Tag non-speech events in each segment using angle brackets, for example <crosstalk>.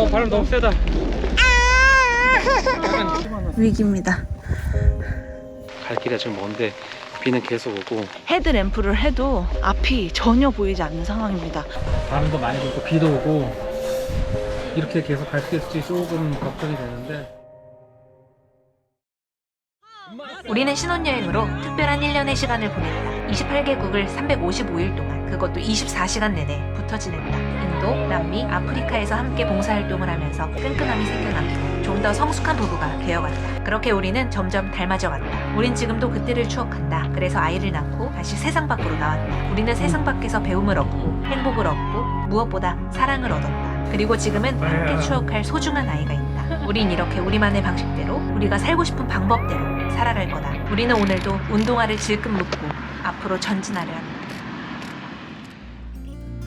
어 바람 너무 세다. 위기입니다. 갈 길이 지금 먼데 비는 계속 오고 헤드램프를 해도 앞이 전혀 보이지 않는 상황입니다. 바람도 많이 불고 비도 오고 이렇게 계속 갈 때일지 조금 걱정이 되는데. 우리는 신혼여행으로 특별한 1년의 시간을 보냈다. 28개국을 355일 동안, 그것도 24시간 내내 붙어 지냈다. 인도, 남미, 아프리카에서 함께 봉사활동을 하면서 끈끈함이 생겨났고 좀 더 성숙한 부부가 되어갔다. 그렇게 우리는 점점 닮아져 갔다. 우린 지금도 그때를 추억한다. 그래서 아이를 낳고 다시 세상 밖으로 나왔다. 우리는 세상 밖에서 배움을 얻고 행복을 얻고 무엇보다 사랑을 얻었다. 그리고 지금은 함께 추억할 소중한 아이가 있다. 우린 이렇게 우리만의 방식대로 우리가 살고 싶은 방법대로 살아갈 거다. 우리는 오늘도 운동화를 질끈 묶고 앞으로 전진하려 한다.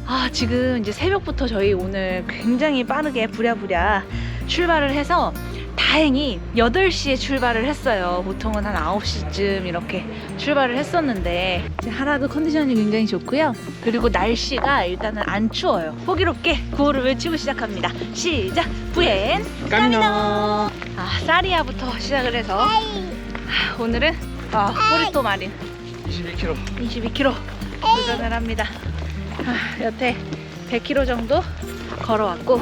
아, 지금 이제 새벽부터 저희 오늘 굉장히 빠르게 부랴부랴 출발을 해서 다행히 8시에 출발을 했어요. 보통은 한 9시쯤 이렇게 출발을 했었는데 이제 하나도 컨디션이 굉장히 좋고요. 그리고 날씨가 일단은 안 추워요. 호기롭게 구호를 외치고 시작합니다. 시작! 부엔 까미노! 아, 사리아부터 시작을 해서 아, 오늘은 아, 포리토 마린 22km. 22km 도전을 합니다. 아, 여태 100km 정도 걸어왔고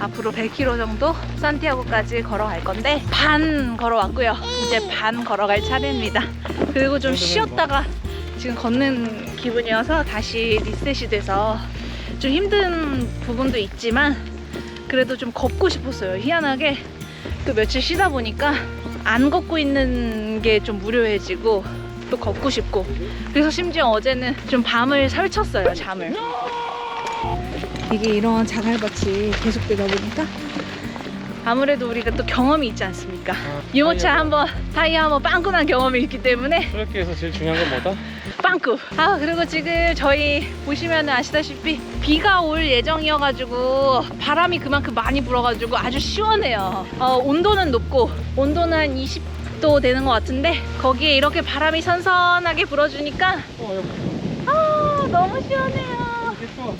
앞으로 100km 정도 산티아고까지 걸어갈 건데 반 걸어왔고요. 이제 반 걸어갈 차례입니다. 그리고 좀 쉬었다가 지금 걷는 기분이어서 다시 리셋이 돼서 좀 힘든 부분도 있지만 그래도 좀 걷고 싶었어요. 희한하게 그 며칠 쉬다 보니까 안 걷고 있는 게 좀 무료해지고 또 걷고 싶고. 그래서 심지어 어제는 좀 밤을 설쳤어요 잠을. 이게 이런 자갈밭이 계속되다 보니까 아무래도 우리가 또 경험이 있지 않습니까? 유모차 한번 타이어 한번 빵꾸 난 경험이 있기 때문에. 트레키에서 제일 중요한 건 뭐다? 빵꾸. 아 그리고 지금 저희 보시면 아시다시피 비가 올 예정이어가지고 바람이 그만큼 많이 불어가지고 아주 시원해요. 어, 온도는 높고 온도는 한 20도 되는 것 같은데 거기에 이렇게 바람이 선선하게 불어주니까 어 여기 아 너무 시원해요. 예뻐.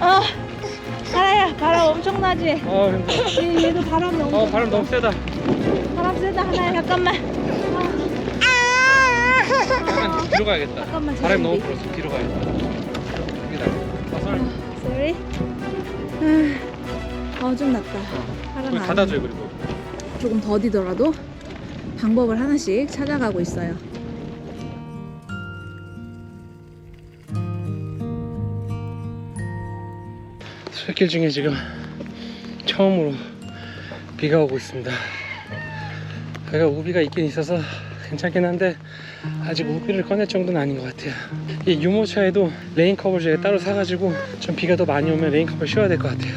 아 하나야 바람 엄청나지 어. 얘, 얘도 바람이 엄청 어 바람 너무 세다. 바람 세다 하나야 잠깐만 잠깐 뒤로 가야겠다. 잠깐만, 바람이 너무 잠깐만. 불어서 뒤로 가야겠다. 여기다. 아, 설. sorry 아좀 낫다 바람 거기 안 닫아줘요 그리고. 조금 더디더라도 방법을 하나씩 찾아가고 있어요. 술길 중에 지금 처음으로 비가 오고 있습니다. 여기가 우비가 있긴 있어서 괜찮긴 한데 아직 우비를 꺼낼 정도는 아닌 것 같아요. 이 유모차에도 레인 커버 제가 따로 사가지고 좀 비가 더 많이 오면 레인 커버 씌워야 될 것 같아요.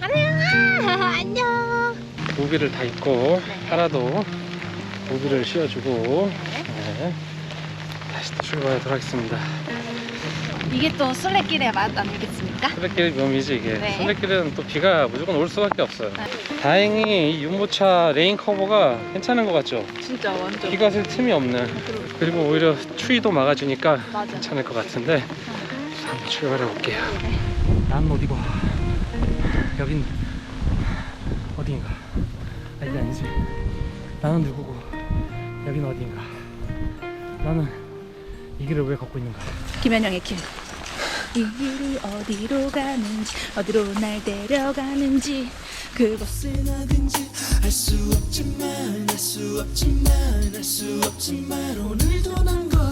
<laughs> 안녕. 우비를 다 입고 하나도 우비를 씌워주고. 네. 다시 또 출발하도록 하겠습니다. 이게 또 술래길의 맛 아니겠습니까? 술래길 묘미지 이게. 네. 술래길은 또 비가 무조건 올 수밖에 없어요. 다행히 이 유모차 레인 커버가 괜찮은 것 같죠? 진짜 완전. 비가 쓸 틈이 없는. 그리고 오히려 추위도 막아주니까 맞아. 괜찮을 것 같은데 자, 한번 출발해 볼게요. 난 어디고 여긴 어디인가. 아 이게 아니지. 나는 누구고 여긴 어디인가 나는 이 길을 왜 걷고 있는가 김현영의 길. 이 길이 어디로 가는지 어디로 날 데려가는지 그곳을 어딘지 알 수 없지만 알 수 없지만 알 수 없지만 오늘도 난 걸어가고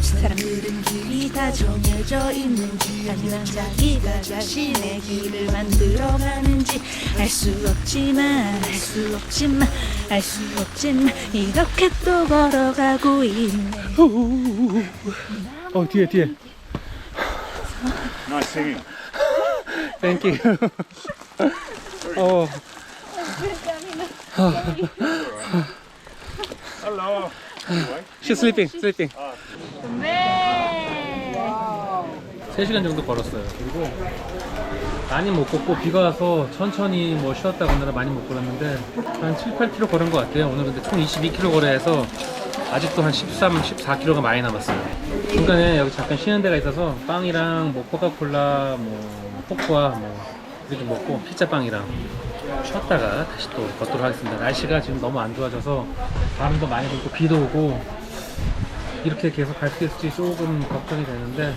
사람들은 길이 다 정해져 있는지 아니면 자기가 자신의 길을 만들어가는지 알 수 없지만 알 수 없지만 알 수 없지만 이렇게 또 걸어가고 있네 어 뒤에 뒤에 Nice singing. 어 Hello. She's sleeping sleeping 네 3시간 정도 걸었어요. 그리고 많이 못 걷고 비가 와서 천천히 뭐 쉬었다 오느라 많이 못 걸었는데 한 7, 8km 걸은 것 같아요. 오늘 근데 총 22km 걸어야 해서 아직도 한 13, 14km가 많이 남았어요. 중간에 여기 잠깐 쉬는 데가 있어서 빵이랑 뭐 코카콜라, 뭐 포크와 뭐 이렇게 좀 먹고 피자빵이랑 쉬었다가 다시 또 걷도록 하겠습니다. 날씨가 지금 너무 안 좋아져서 바람도 많이 불고 비도 오고 이렇게 계속 갈 수 있을지 조금 걱정이 되는데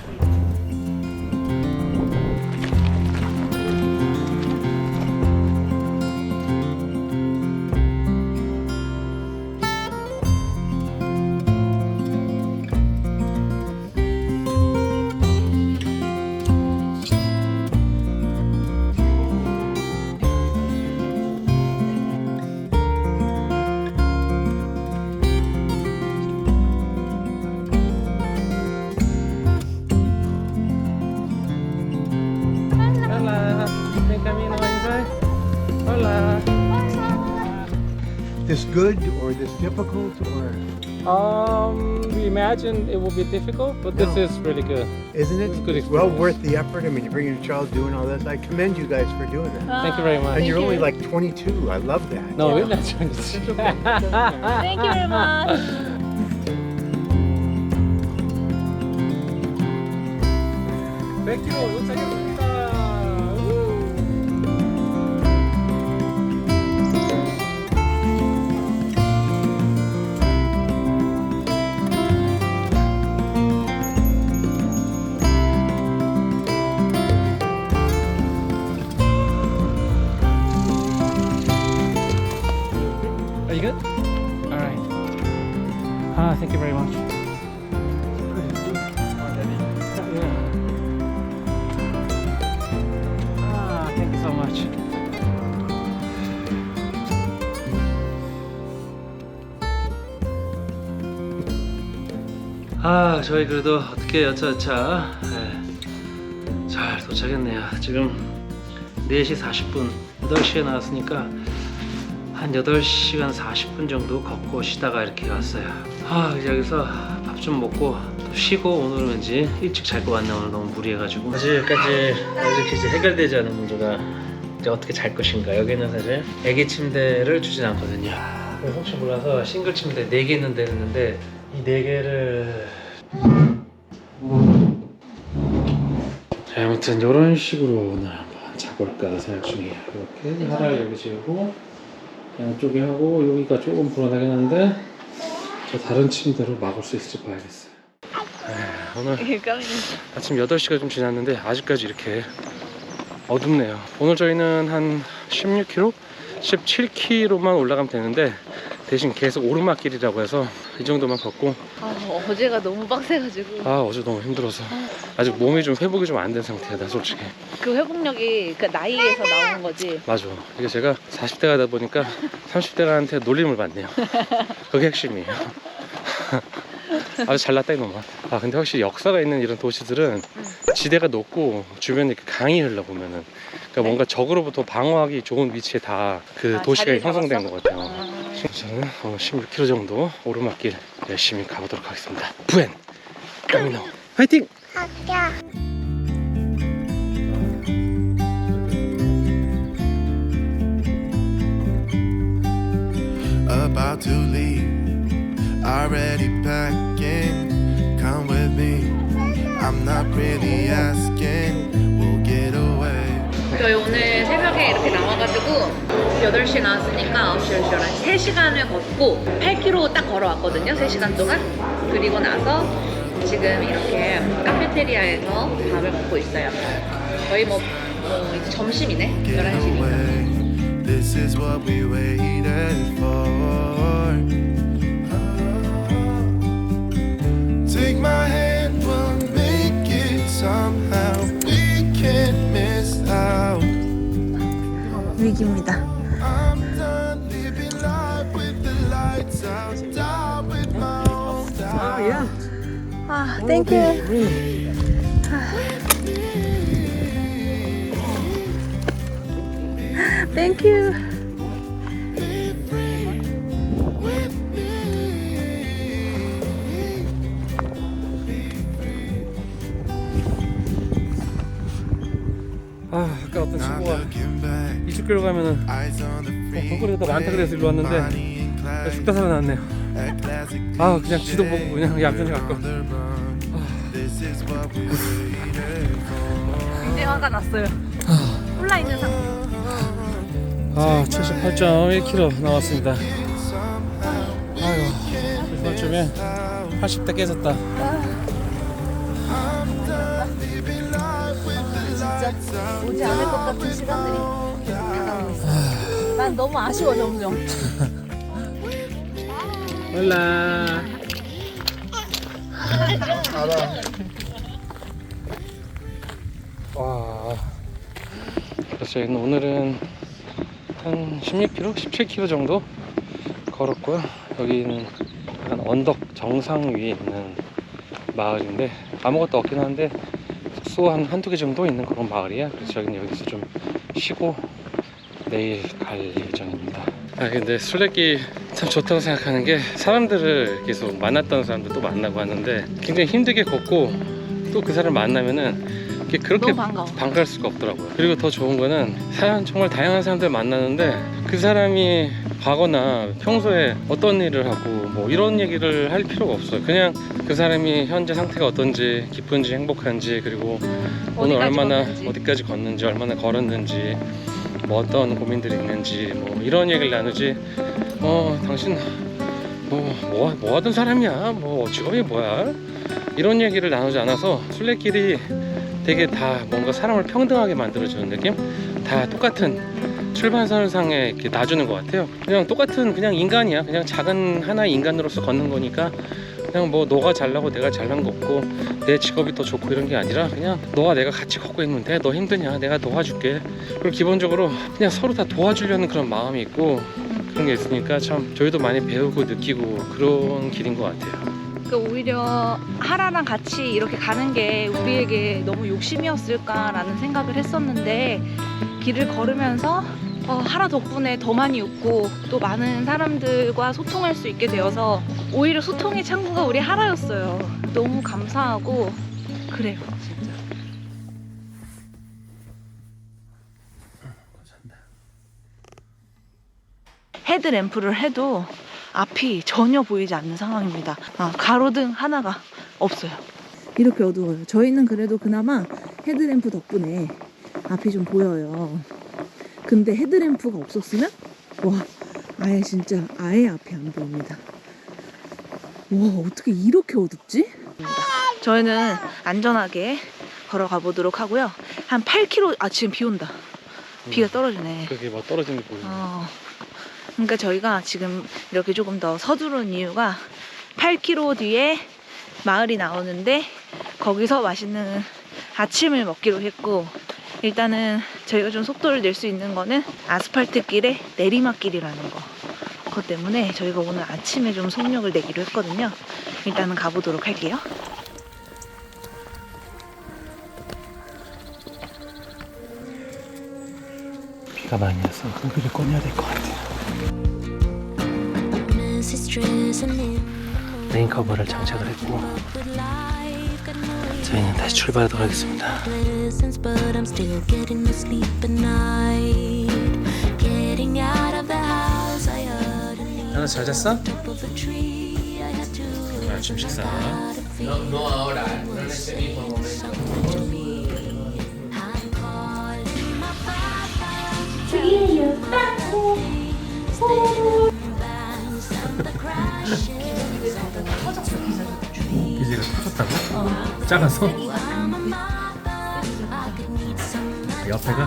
good or this difficult or Um, we imagined it would be difficult, but this is really good. isn't it? It's good It's well worth the effort. I mean, you're bringing a child doing all this. I commend you guys for doing that. Thank you very much. and you're you. only like 22. I love that. No, we're not trying to see. Thank you very much. Thank you. Thank you very much. Ah, much. 아, 저희 그래도 어떻게 여차여차 예, 잘 도착했네요. 지금 4시 40분, 8시에 나왔으니까 한 8시간 40분 정도 걷고 쉬다가 이렇게 왔어요. 아, 여기서 밥 좀 먹고 또 쉬고 오늘은 왠지 일찍 잘 것 같네. 오늘 너무 무리해가지고. 아직까지 아직 이제 해결되지 않은 문제가 이제 어떻게 잘 것인가. 여기는 사실 애기 침대를 주진 않거든요. 그래서 혹시 몰라서 싱글 침대 4개 있는데 했는데 이 4개를 자, 아무튼 이런 식으로 오늘 한번 자볼까 생각 중이에요. 이렇게 하나를 여기 지우고 양쪽에 하고 여기가 조금 불안하긴 한데 저 다른 침대로 막을 수 있을지 봐야겠어요. 에휴, 오늘 <laughs> 아침 8시가 좀 지났는데 아직까지 이렇게 어둡네요. 오늘 저희는 한 16km? 17km만 올라가면 되는데 대신 계속 오르막길이라고 해서 이 정도만 걷고. 아, 어제가 너무 빡세가지고. 아 어제 너무 힘들어서. 아직 몸이 좀 회복이 좀 안 된 상태야 나 솔직히. 그 회복력이 그 나이에서 나오는 거지. 맞아. 이게 제가 40대 가 다 보니까 30대한테 놀림을 받네요. 그게 핵심이에요. 아주 잘났다 이놈아. 아 근데 확실히 역사가 있는 이런 도시들은 지대가 높고 주변에 이렇게 강이 흘러보면은 그러니까 뭔가 적으로부터 방어하기 좋은 위치에 다 그 아, 도시가 자리를 형성된 잡았어? 것 같아요 저는 오늘 16km 정도 오르막길 열심히 가보도록 하겠습니다 부엔 까미노 화이팅! about to leave. Already packing, come with me. I'm not really asking, we'll get away. 저희 오늘 새벽에 이렇게 나와가지고 8시 나왔으니까 9시, 10시, 11시 3시간을 걷고 8km 딱 걸어왔거든요 3시간 동안 그리고 나서 지금 이렇게 카페테리아에서 밥을 먹고 있어요 거의 뭐, 뭐 이제 점심이네 Get 11시니까 away. This is what we waited for. Take my hand, we'll make it somehow. 위기입니다 I'm done living life with the lights out, down with my own doubt. 아 땡큐 땡큐 어떤 친구가 looking back. 20km 가면은. 볼거리가 더 많다 그래서 일로 왔는데 Clyde. 죽다 살아났네요. Classic 아 그냥 지도 보고 그냥 얌전히 for. 굉장히 화가 났어요. 홀라 있는 상태. 아 78.1km 나왔습니다. 아유 이번쯤에 80대 깨졌다. 진짜 오지 않을 것 같은 시간들이. 난 너무 아쉬워 점점. 올라. 와. 그래서 오늘은 한 16km, 17km 정도 걸었고요. 여기는 약간 언덕 정상 위에 있는 마을인데 아무것도 없긴 한데 숙소 한 한두 개 정도 있는 그런 마을이야. 그래서 저희는 여기서 좀 쉬고 내일 갈 예정입니다. 아 근데 술래길 참 좋다고 생각하는 게 사람들을 계속 만났던 사람들 또 만나고 하는데 굉장히 힘들게 걷고 또 그 사람 만나면은 이게 그렇게 너무 반가워. 반가울 수가 없더라고요. 그리고 더 좋은 거는 사람 정말 다양한 사람들 만나는데 그 사람이 과거나 평소에 어떤 일을 하고 뭐 이런 얘기를 할 필요가 없어요. 그냥 그 사람이 현재 상태가 어떤지 기쁜지 행복한지 그리고 오늘 얼마나 걷는지. 어디까지 걷는지 얼마나 걸었는지 뭐 어떤 고민들이 있는지 뭐 이런 얘기를 나누지 어 당신 뭐, 뭐, 뭐 하던 사람이야 뭐 직업이 뭐야 이런 얘기를 나누지 않아서 술래길이 되게 다 뭔가 사람을 평등하게 만들어주는 느낌? 다 똑같은 출발선상에 이렇게 놔주는 것 같아요. 그냥 똑같은 그냥 인간이야. 그냥 작은 하나의 인간으로서 걷는 거니까 그냥 뭐 너가 잘나고 내가 잘난 거 없고 내 직업이 더 좋고 이런 게 아니라 그냥 너와 내가 같이 걷고 있는데 너 힘드냐? 내가 도와줄게. 그리고 기본적으로 그냥 서로 다 도와주려는 그런 마음이 있고 그런 게 있으니까 참 저희도 많이 배우고 느끼고 그런 길인 것 같아요 그 오히려 하라랑 같이 이렇게 가는 게 우리에게 너무 욕심이었을까라는 생각을 했었는데 길을 걸으면서 어, 하라 덕분에 더 많이 웃고 또 많은 사람들과 소통할 수 있게 되어서 오히려 소통의 창구가 우리 하라였어요. 너무 감사하고 그래요, 진짜. 헤드램프를 해도 앞이 전혀 보이지 않는 상황입니다. 아, 가로등 하나가 없어요. 이렇게 어두워요. 저희는 그래도 그나마 헤드램프 덕분에 앞이 좀 보여요. 근데 헤드램프가 없었으면 와 아예 진짜 아예 앞이 안 보입니다. 와 어떻게 이렇게 어둡지? 저희는 안전하게 걸어가 보도록 하고요. 한 8km 아 지금 비 온다. 비가 떨어지네. 그게 뭐 떨어지는 게 보이네 어, 그러니까 저희가 지금 이렇게 조금 더 서두른 이유가 8km 뒤에 마을이 나오는데 거기서 맛있는 아침을 먹기로 했고 일단은 저희가 좀 속도를 낼 수 있는 거는 아스팔트 길의 내리막길이라는 거. 그것 때문에 저희가 오늘 아침에 좀 속력을 내기로 했거든요. 일단은 가보도록 할게요. 비가 많이 와서 흙을 꺼내야 될 것 같아요 레인 커버를 장착을 했고 저희는 다시 출발하도록 하겠습니다 하나 잘 잤어? 아침 식사 calling my 기지가 커졌다고? 작아서? 옆에가?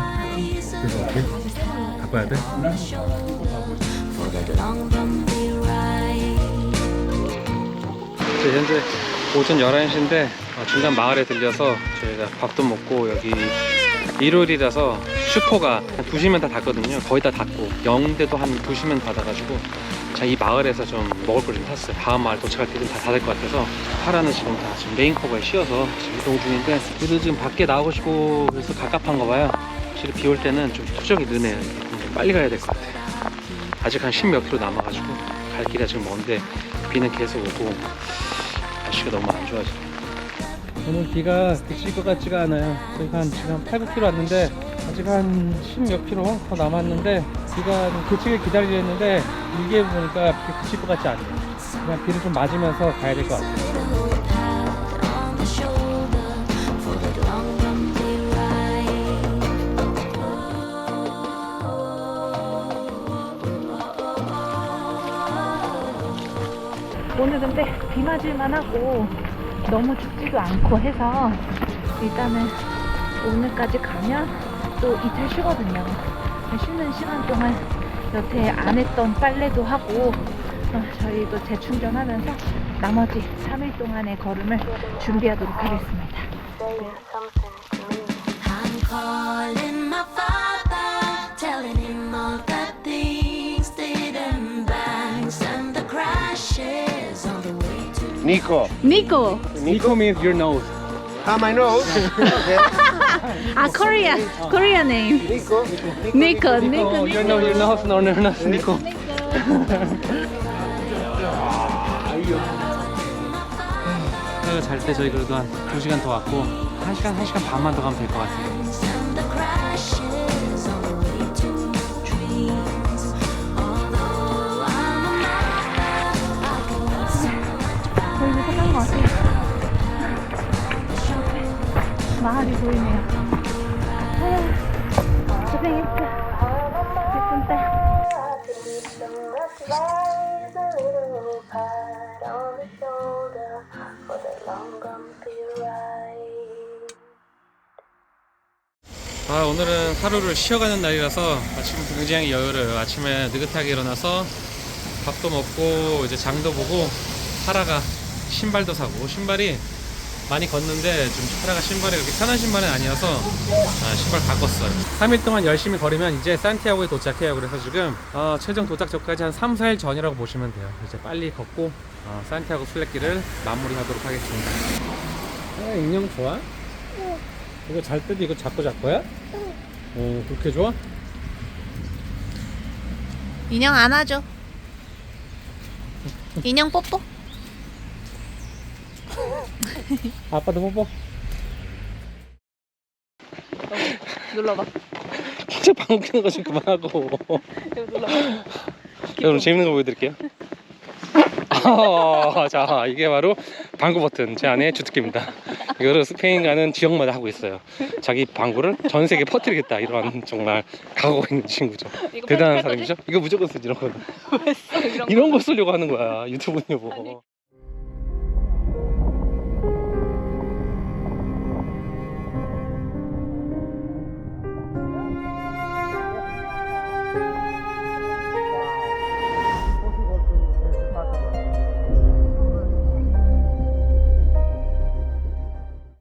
그래서 어떻게? 바꿔야 돼? ride. 저 현재 오전 11시인데 어, 중간 마을에 들려서 저희가 밥도 먹고 여기 일요일이라서 슈퍼가 한 2시면 다 닫거든요 거의 다 닫고 영대도 한 2시면 닫아가지고 자 이 마을에서 좀 먹을 걸 좀 샀어요 다음 마을 도착할 때는 다 닫을 것 같아서 파라는 지금 다 지금 메인 커버에 씌어서 지금 이동 중인데 그래도 지금 밖에 나오고 싶고 그래서 갑갑한가 봐요 확실히 비 올 때는 좀 투정이 느네요 좀 빨리 가야 될 것 같아요 아직 한10몇 킬로 남아가지고 갈 길이 지금 먼데 비는 계속 오고 날씨가 너무 안 좋아져. 오늘 비가 그칠 것 같지가 않아요. 저희가 한 지금 8, 9km 왔는데 아직 한 10몇 킬로 더 남았는데 비가 좀 그치길 기다리려 했는데 일기에 보니까 비 그칠 것 같지 않네요. 그냥 비를 좀 맞으면서 가야 될 것 같아요. 오늘 근데 비 맞을만 하고 너무 춥지도 않고 해서 일단은 오늘까지 가면 또 이틀 쉬거든요. 쉬는 시간 동안 여태 안 했던 빨래도 하고 어, 저희도 재충전하면서 나머지 3일 동안의 걸음을 준비하도록 하겠습니다. I'm calling my father, telling him all the things, didn't bangs and the crashes on the way to. Nico. 니코! Nico means your nose. How my nose? okay. <laughs> 아, 코리아! 코리아 네임. Nico. 니코, Nico, 니코, your nose, your nose, no, no, no, Nico. 잘 때 저희 그래도 한 2시간 더 왔고 1시간, 1시간 반만 더 가면 될 것 같아요. 마을이 보이네요. 아휴, 고생했어. 예쁜 딸. 아, 오늘은 하루를 쉬어가는 날이라서 아침부터 굉장히 여유로워요. 아침에 느긋하게 일어나서 밥도 먹고 이제 장도 보고 하라가 신발도 사고 신발이 많이 걷는데 좀 하라가 신발이 그렇게 편한 신발은 아니어서 아, 신발 바꿨어요. 3일 동안 열심히 걸으면 이제 산티아고에 도착해요. 그래서 지금 어, 최종 도착 전까지 한 3, 4일 전이라고 보시면 돼요. 이제 빨리 걷고 어, 산티아고 순례길을 마무리하도록 하겠습니다. 아, 인형 좋아? 이거 잘 때도 이거 잡고 잘 거야? 어, 그렇게 좋아? 인형 안아줘. 인형 뽀뽀. <laughs> 아빠도 뽀뽀. 눌러봐. 진짜 방귀 뀌는 거 좀 그만하고. <laughs> 여러분 재밌는 거 보여드릴게요. 아, 자 이게 바로 방구 버튼 제 안에 주특기입니다. 이거를 스페인 가는 지역마다 하고 있어요. 자기 방구를 전 세계에 퍼뜨리겠다 이런 정말 각오가 있는 친구죠. 대단한 사람이죠. 이거 무조건 쓰지 이런 거. 이런 거 쓰려고 하는 거야 유튜브는 여보.